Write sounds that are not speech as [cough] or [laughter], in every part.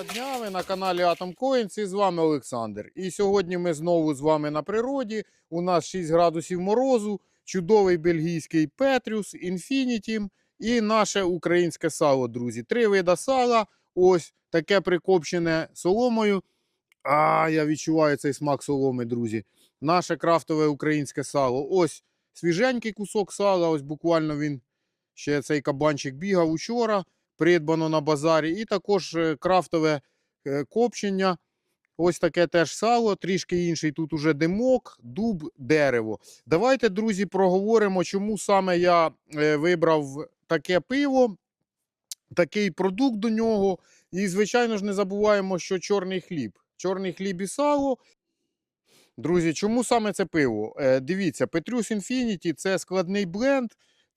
Доброго дня, ви на каналі Atom Coins і з вами Олександр. І сьогодні ми знову з вами на природі. У нас 6 градусів морозу, чудовий бельгійський Петріус, Інфінітім і наше українське сало, друзі. Три вида сала. Ось таке прикопчене соломою. А, я відчуваю цей смак соломи, друзі. Наше крафтове українське сало. Ось свіженький кусок сала. Ось буквально він ще цей кабанчик бігав учора придбано на базарі. І також е, крафтове е, копчення. Ось таке теж сало, трішки інший. Тут уже димок, дуб, дерево. Давайте, друзі, проговоримо, чому саме я е, вибрав таке пиво, такий продукт до нього. І, звичайно ж, не забуваємо, що чорний хліб. Чорний хліб і сало. Друзі, чому саме це пиво? Дивіться, Petrus Infinity це складний бленд.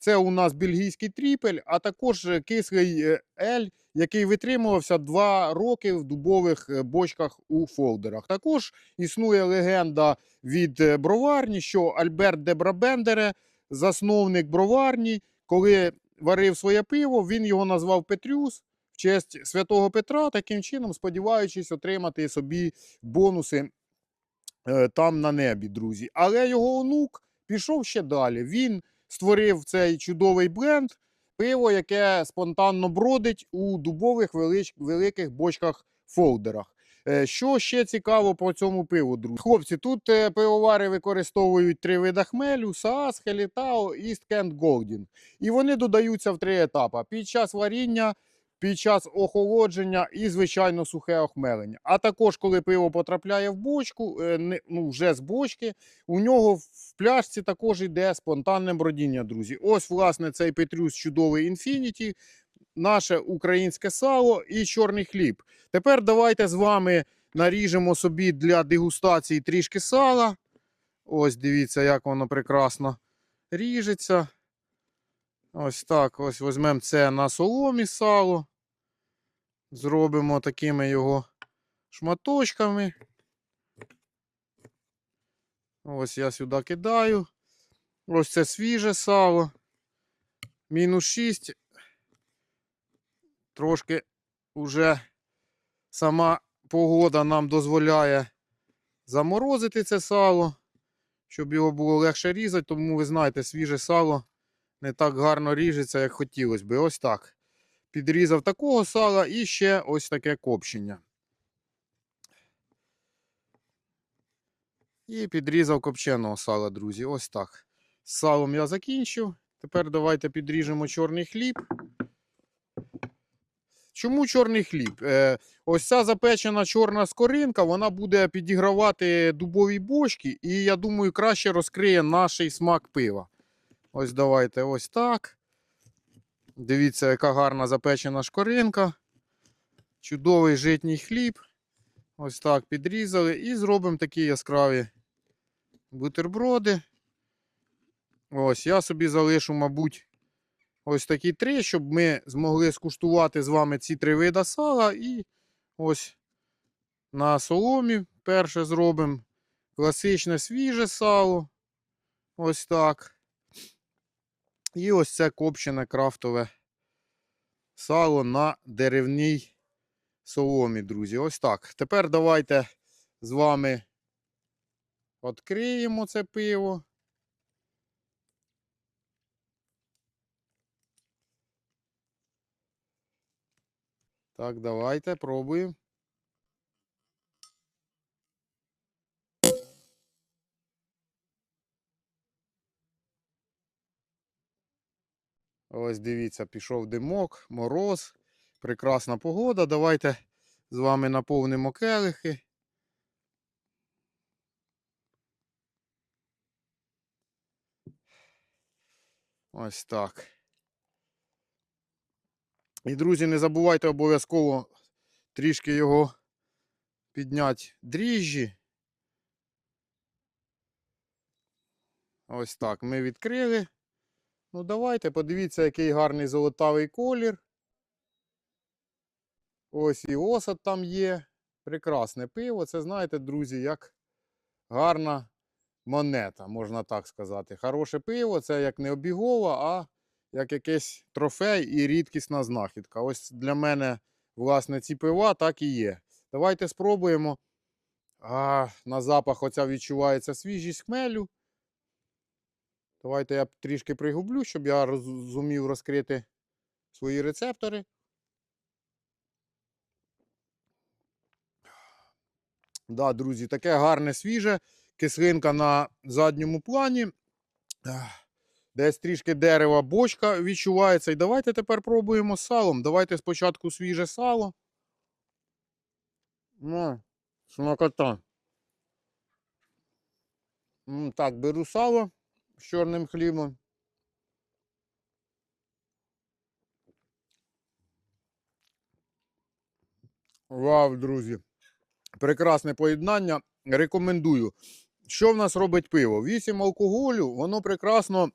Це у нас бельгійський тріпель, а також е, кислий е, ель, який витримувався 2 роки в дубових е, бочках у фолдерах. Також існує легенда від броварні, що Альберт де Брабендере, засновник броварні, коли варив своє пиво, він його назвав Петрюс в честь святого Петра, таким чином сподіваючись отримати собі бонуси там на небі, друзі. Але його онук пішов ще далі. Він створив цей чудовий бленд, пиво, яке спонтанно бродить у дубових велич- великих бочках фолдерах. Е, Що ще цікаво по цьому пиву, друзі? Хлопці, тут е, пивовари використовують три види хмелю: Саас, Хелітао і Скенд Голдін. І вони додаються в три етапи: під час варіння, під час охолодження і, звичайно, сухе охмелення. А також, коли пиво потрапляє в бочку, е, ну, вже з бочки, у нього в пляшці також йде спонтанне бродіння, друзі. Ось, власне, цей Петрюс чудовий Infinity, наше українське сало і чорний хліб. Тепер давайте з вами наріжемо собі для дегустації трішки сала. Ось дивіться, як воно прекрасно ріжеться. Ось так. Ось візьмемо це на соломі сало. Зробимо такими його шматочками. Ось я сюди кидаю. Ось це свіже сало. Мінус 6. Трошки вже сама погода нам дозволяє заморозити це сало, щоб його було легше різати, тому ви знаєте, свіже сало не так гарно ріжеться, як хотілося би. Ось так. Підрізав такого сала і ще ось таке копчення. І підрізав копченого сала, друзі. Ось так. З салом я закінчив. Тепер давайте підріжемо чорний хліб. Чому чорний хліб? Е, ось ця запечена чорна скоринка, вона буде підігравати дубові бочки, і я думаю, краще розкриє наш смак пива. Ось давайте ось так. Дивіться, яка гарна запечена шкоринка. Чудовий житній хліб. Ось так підрізали і зробимо такі яскраві бутерброди. Ось, я собі залишу, мабуть, ось такі три, щоб ми змогли скуштувати з вами ці три вида сала. І ось на соломі перше зробимо класичне свіже сало. Ось так. І ось це копчене крафтове сало на деревній соломі, друзі. Ось так. Тепер давайте з вами відкриємо це пиво. Так, давайте пробуємо. Ось дивіться, пішов димок, мороз, прекрасна погода. Давайте з вами наповнимо келихи. Ось так. І, друзі, не забувайте обов'язково трішки його підняти дріжджі. Ось так. Ми відкрили. Ну, давайте, подивіться, який гарний золотавий колір. Ось і осад там є. Прекрасне пиво. Це, знаєте, друзі, як гарна монета, можна так сказати. Хороше пиво це як не обігова, а як якийсь трофей і рідкісна знахідка. Ось для мене власне, ці пива, так і є. Давайте спробуємо. А, на запах оця відчувається свіжість хмелю. Давайте я трішки пригублю, щоб я роз- зумів розкрити свої рецептори. Да, друзі, таке гарне свіже, кислинка на задньому плані. Десь трішки дерева бочка відчувається. І давайте тепер пробуємо з салом. Давайте спочатку свіже сало. Ну, смакота. Так, беру сало з чорним хлібом. Вау, друзі. Прекрасне поєднання. Рекомендую. Що в нас робить пиво? 8 алкоголю, воно прекрасно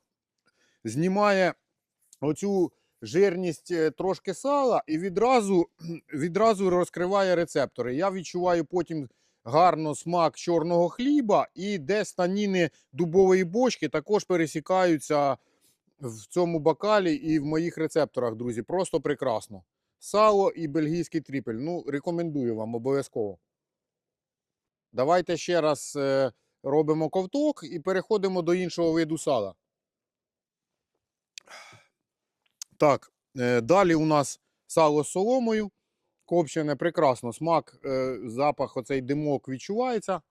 знімає оцю жирність е, трошки сала і відразу, [clears throat] відразу розкриває рецептори. Я відчуваю потім гарно смак чорного хліба і десь таніни дубової бочки також пересікаються в цьому бокалі і в моїх рецепторах, друзі. Просто прекрасно. Сало і бельгійський тріпель. Ну, рекомендую вам обов'язково. Давайте ще раз е, робимо ковток і переходимо до іншого виду сала. Так, е, далі у нас сало з соломою. Копчене прекрасно. Смак, е, запах, оцей димок відчувається.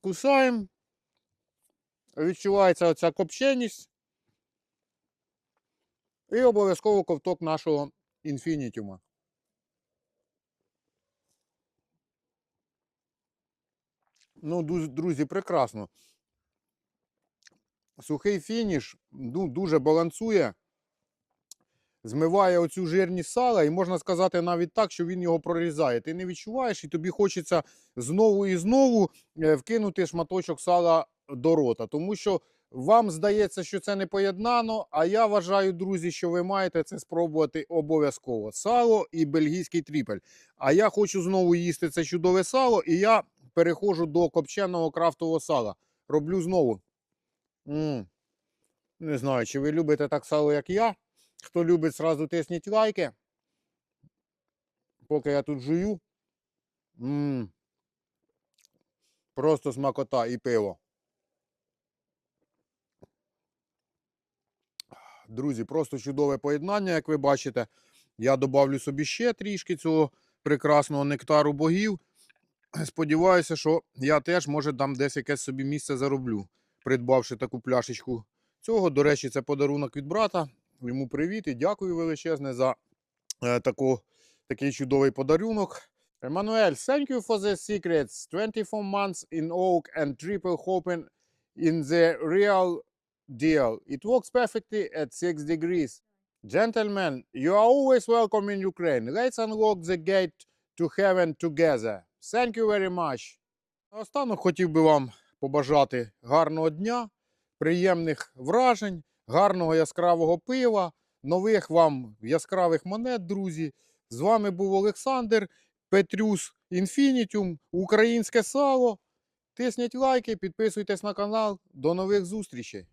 Кусаємо. Відчувається оця копченість. І обов'язково ковток нашого інфінітіума. Ну, друзі, прекрасно. Сухий фініш ну, дуже балансує, змиває оцю жирність сала, і можна сказати навіть так, що він його прорізає. Ти не відчуваєш, і тобі хочеться знову і знову е, вкинути шматочок сала до рота. Тому що вам здається, що це не поєднано, а я вважаю, друзі, що ви маєте це спробувати обов'язково. Сало і бельгійський тріпель. А я хочу знову їсти це чудове сало, і я переходжу до копченого крафтового сала. Роблю знову. м Не знаю, чи ви любите так сало, як я. Хто любить, сразу тисніть лайки. Поки я тут жую. м Просто смакота і пиво. Друзі, просто чудове поєднання, як ви бачите. Я добавлю собі ще трішки цього прекрасного нектару богів. Сподіваюся, що я теж, може, дам десь якесь собі місце зароблю, придбавши таку пляшечку цього. До речі, це подарунок від брата. Йому привіт і дякую величезне за е, таку, такий чудовий подарунок. Еммануель, thank you for the secrets. 24 months in oak and triple hopping in the real deal. It works perfectly at 6 degrees. Gentlemen, you are always welcome in Ukraine. Let's unlock the gate to heaven together. Thank you very much. Останок хотів би вам побажати гарного дня, приємних вражень, гарного яскравого пива, нових вам яскравих монет, друзі. З вами був Олександр, Петрюс Інфінітюм, Українське сало. Тисніть лайки, підписуйтесь на канал. До нових зустрічей!